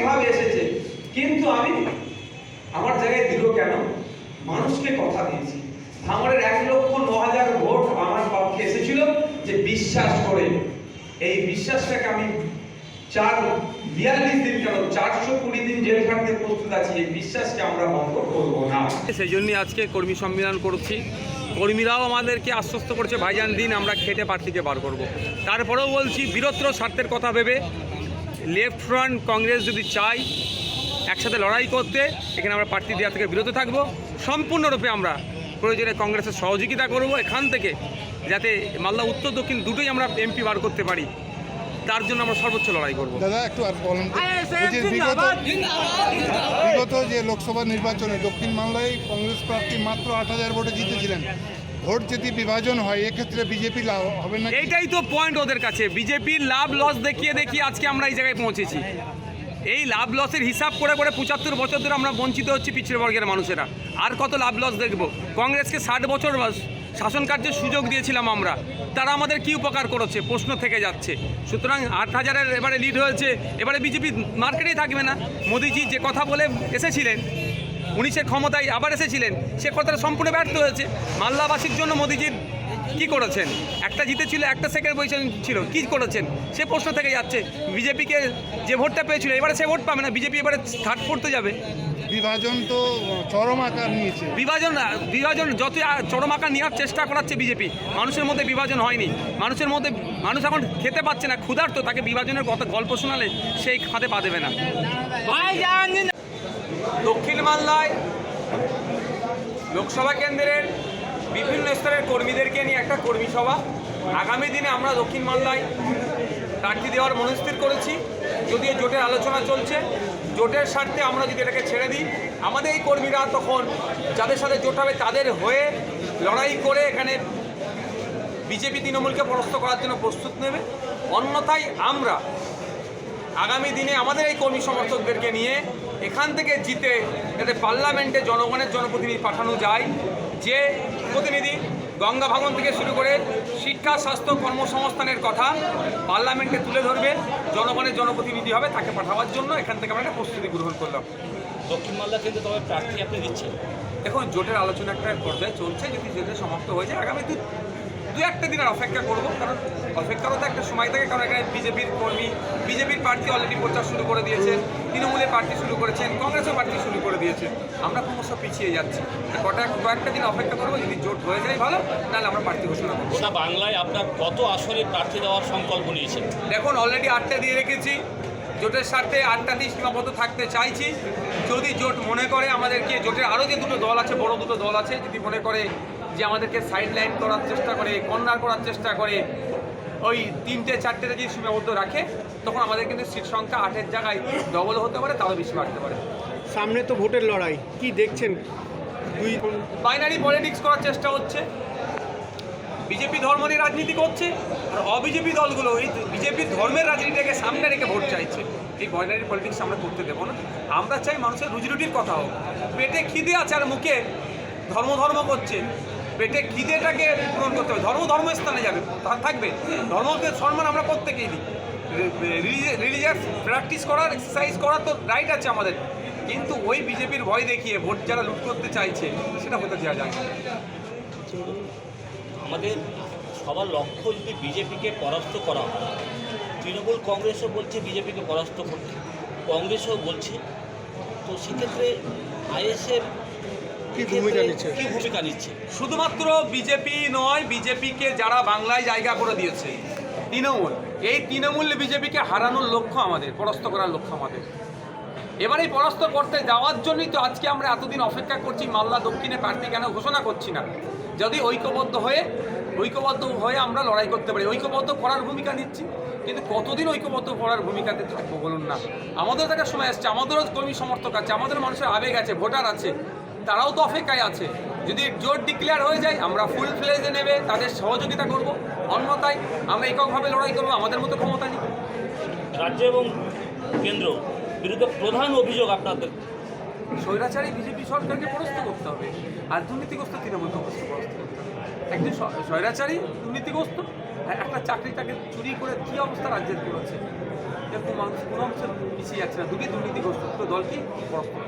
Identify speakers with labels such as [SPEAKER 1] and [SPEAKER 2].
[SPEAKER 1] স্বাভাবিকভাবে এসেছে। কিন্তু আমি আমার জায়গায় দিল কেন? মানুষকে কথা দিয়েছি। ভাঙড়ের এক লক্ষ ন হাজার ভোট আমার পক্ষে এসেছিল যে বিশ্বাস করে। এই বিশ্বাসটাকে আমি চার বিয়াল্লিশ দিন কেন? চারশো কুড়ি দিন জেল খাটতে প্রস্তুত আছি। এই বিশ্বাসকে আমরা ভঙ্গ করব না।
[SPEAKER 2] সেই জন্যই আজকে কর্মী সম্মেলন করছি। কর্মীরাও আমাদেরকে আশ্বস্ত করছে, ভাইজান দিন, আমরা খেটে প্রার্থীকে বার করব। তারপরেও বলছি বীরত্র স্বার্থের কথা ভেবে লেফট ফ্রন্ট কংগ্রেস যদি চাই একসাথে লড়াই করতে এখানে আমরা প্রার্থী দেওয়া থেকে বিরত থাকব। সম্পূর্ণরূপে আমরা প্রয়োজনে কংগ্রেসের সহযোগিতা করব এখান থেকে যাতে মালদা উত্তর দক্ষিণ দুটোই আমরা এমপি বার করতে পারি। তার জন্য আমরা সর্বোচ্চ লড়াই করব।
[SPEAKER 3] দাদা একটু আর বলেন বিগত বিগত যে লোকসভা নির্বাচনে দক্ষিণ বাংলায় কংগ্রেস প্রার্থী মাত্র আট হাজার ভোটে জিতেছিলেন। ভোট যদি বিভাজন হয়, এক্ষেত্রে বিজেপি লাভ হবে না
[SPEAKER 2] এইটাই তো পয়েন্ট ওদের কাছে। বিজেপির লাভ লস দেখিয়ে দেখিয়ে আজকে আমরা এই জায়গায় পৌঁছেছি। এই লাভ লসের হিসাব করে করে পঁচাত্তর বছর ধরে আমরা বঞ্চিত হচ্ছি পিছিয়ে বর্গের মানুষেরা। আর কত লাভ লস দেখব? কংগ্রেসকে ষাট বছর শাসন কার্যের সুযোগ দিয়েছিলাম আমরা। তারা আমাদের কি উপকার করেছে? প্রশ্ন থেকে যাচ্ছে। সুতরাং আট হাজারের এবারে লিড হয়েছে। এবারে বিজেপি মার্কেটেই থাকবে না। মোদিজি যে কথা বলে এসেছিলেন উনিশের ক্ষমতায় আবার এসেছিলেন। সে কথাটা সম্পূর্ণ ব্যর্থ হয়েছে। মাল্লাবাসীর জন্য মোদিজির কি করেছেন? একটা জিতেছিল একটা সেকেন্ড পজিশন ছিল। কি করেছেন? সে প্রশ্ন থেকে যাচ্ছে বিজেপিকে যে ভোটটা পেয়েছিল এবারে সে ভোট পাবে না বিজেপি এবারে থার্ড পড়তে যাবে।
[SPEAKER 3] বিভাজন তো চরম আকার নিয়েছে।
[SPEAKER 2] বিভাজন বিভাজন যত চরম আকার নেওয়ার চেষ্টা করাচ্ছে বিজেপি মানুষের মধ্যে বিভাজন হয়নি। মানুষের মধ্যে মানুষ এখন খেতে পাচ্ছে না ক্ষুধার্ত তাকে বিভাজনের কত গল্প শোনালে সেই খাতে পা দেবে না। দক্ষিণ মালদায় লোকসভা কেন্দ্রের বিভিন্ন স্তরের কর্মীদেরকে নিয়ে একটা কর্মী সভা। আগামী দিনে আমরা দক্ষিণ মালদায় প্রার্থী দেওয়ার মনস্থির করেছি। যদিও জোটের আলোচনা চলছে, জোটের স্বার্থে আমরা যদি এটাকে ছেড়ে দিই, আমাদের এই কর্মীরা তখন যাদের সাথে জোট হবে তাদের হয়ে লড়াই করে এখানে বিজেপি তৃণমূলকে পরাস্ত করার জন্য প্রস্তুত নেবে। অন্যথায় আমরা আগামী দিনে আমাদের এই কর্মী সমর্থকদেরকে নিয়ে এখান থেকে জিতে যাতে পার্লামেন্টে জনগণের জনপ্রতিনিধি পাঠানো যায়। যে প্রতিনিধি গঙ্গা ভাঙন থেকে শুরু করে শিক্ষা স্বাস্থ্য কর্মসংস্থানের কথা পার্লামেন্টে তুলে ধরবে জনগণের জনপ্রতিনিধি হবে তাকে পাঠাবার জন্য। এখান থেকে আমরা একটা প্রস্তুতি গ্রহণ করলাম।
[SPEAKER 4] দক্ষিণ মালদা কিন্তু তবে প্রার্থী আপনি দিচ্ছেন?
[SPEAKER 2] এখন জোটের আলোচনা একটা পর্যায়ে চলছে। যদি জোটের সমাপ্ত হয়ে যায় আগামী দু একটা দিন আর অপেক্ষা করব কারণ অপেক্ষারও তো একটা সময় থাকে কারণ এখানে বিজেপির কর্মী বিজেপির প্রার্থী অলরেডি প্রচার শুরু করে দিয়েছে তৃণমূলের প্রার্থী শুরু করেছেন কংগ্রেসও প্রার্থী শুরু করে দিয়েছে আমরা ক্রমশ পিছিয়ে যাচ্ছি। কটা কয়েকটা দিন অপেক্ষা করব যদি জোট হয়ে যায় ভালো নাহলে আমরা প্রার্থী ঘোষণা করব।
[SPEAKER 4] বাংলায় আপনার কত আসনে প্রার্থী দেওয়ার সংকল্প নিয়েছেন?
[SPEAKER 2] দেখুন অলরেডি আটটা দিয়ে রেখেছি। জোটের স্বার্থে আটটাতেই সীমাবদ্ধ থাকতে চাইছি। যদি জোট মনে করে আমাদেরকে জোটের আরও যে দুটো দল আছে বড় দুটো দল আছে যদি মনে করে যে আমাদেরকে সাইড লাইন করার চেষ্টা করে কর্নার করার চেষ্টা করে ওই তিনটে চারটে যদি সীমাবদ্ধ রাখে তখন আমাদের কিন্তু সিট সংখ্যা আটের জায়গায় ডবল হতে পারে তারও বেশি বাড়তে পারে।
[SPEAKER 5] সামনে তো ভোটের লড়াই কি দেখছেন? দুই
[SPEAKER 2] বাইনারি পলিটিক্স করার চেষ্টা হচ্ছে। বিজেপি ধর্ম নিয়ে রাজনীতি করছে আর অবিজেপি দলগুলো এই বিজেপির ধর্মের রাজনীতিটাকে সামনে রেখে ভোট চাইছে। এই বাইনারি পলিটিক্স আমরা করতে দেবো না। আমরা চাই মানুষের রুজিরুটির কথা হোক। পেটে খিদে আছে আর মুখে ধর্ম ধর্ম করছে। পেটে খিদেটাকে পূরণ করতে হবে। ধর্ম ধর্মস্থানে যাবে। থাকবে। ধর্মকে সম্মান আমরা প্রত্যেকেই দিই। রিলিজিয়াস প্র্যাকটিস করার, এক্সারসাইজ করার তো রাইট আছে আমাদের। কিন্তু ওই বিজেপির ভয় দেখিয়ে ভোট যারা লুট করতে চাইছে, সেটা হতে দেওয়া যায়
[SPEAKER 4] আমাদের সবার লক্ষ্য যদি বিজেপিকে পরাস্ত করা হয়, তৃণমূল কংগ্রেসও বলছে বিজেপিকে পরাস্ত করতে। কংগ্রেসও বলছে। তো সেক্ষেত্রে আইএসএফ
[SPEAKER 5] ভূমিকা নিচ্ছে?
[SPEAKER 2] শুধুমাত্র বিজেপি নয় বিজেপিকে যারা বাংলায় জায়গা করে দিয়েছে, তৃণমূল। এই তৃণমূল বিজেপিকে হারানোর লক্ষ্য আমাদের, পরাস্ত করার লক্ষ্য আমাদের। এবার এই পরাস্ত করতে যাওয়ার জন্যই তো আজকে আমরা এতদিন অপেক্ষা করছি, মালদা, দক্ষিণে প্রার্থী কেন ঘোষণা করছি না? যদি ঐক্যবদ্ধ হয়ে ঐক্যবদ্ধ হয়ে আমরা লড়াই করতে পারি, ঐক্যবদ্ধ করার ভূমিকা নিচ্ছি, কিন্তু কতদিন ঐক্যবদ্ধ করার ভূমিকাতে থাকব বলুন না? আমাদের একটা সময় আসছে, আমাদেরও কর্মী সমর্থক আছে, আমাদের মানুষের আবেগ আছে, ভোটার আছে। তারাও তো অপেক্ষায় আছে। যদি জোট ডিক্লেয়ার হয়ে যায় আমরা ফুল ফ্লেজে নেবে তাদের সহযোগিতা করব। অন্যথায় আমরা এককভাবে লড়াই করব আমাদের মতো ক্ষমতা নেই।
[SPEAKER 4] রাজ্য এবং কেন্দ্র বিরুদ্ধে প্রধান অভিযোগ আপনাদের।
[SPEAKER 2] স্বৈরাচারী বিজেপি সরকারকে পরাস্ত করতে হবে। আর দুর্নীতিগ্রস্ত তৃণমূল কংগ্রেসকে পরাস্ত করতে হবে। একজন স্বৈরাচারী দুর্নীতিগ্রস্ত একটা চাকরিটাকে চুরি করে কী অবস্থা রাজ্যের করেছে এরকম মানুষ কোনো অংশ পিছিয়ে যাচ্ছে না। দুটি দুর্নীতিগ্রস্ত দুটো দলকেই পরাস্ত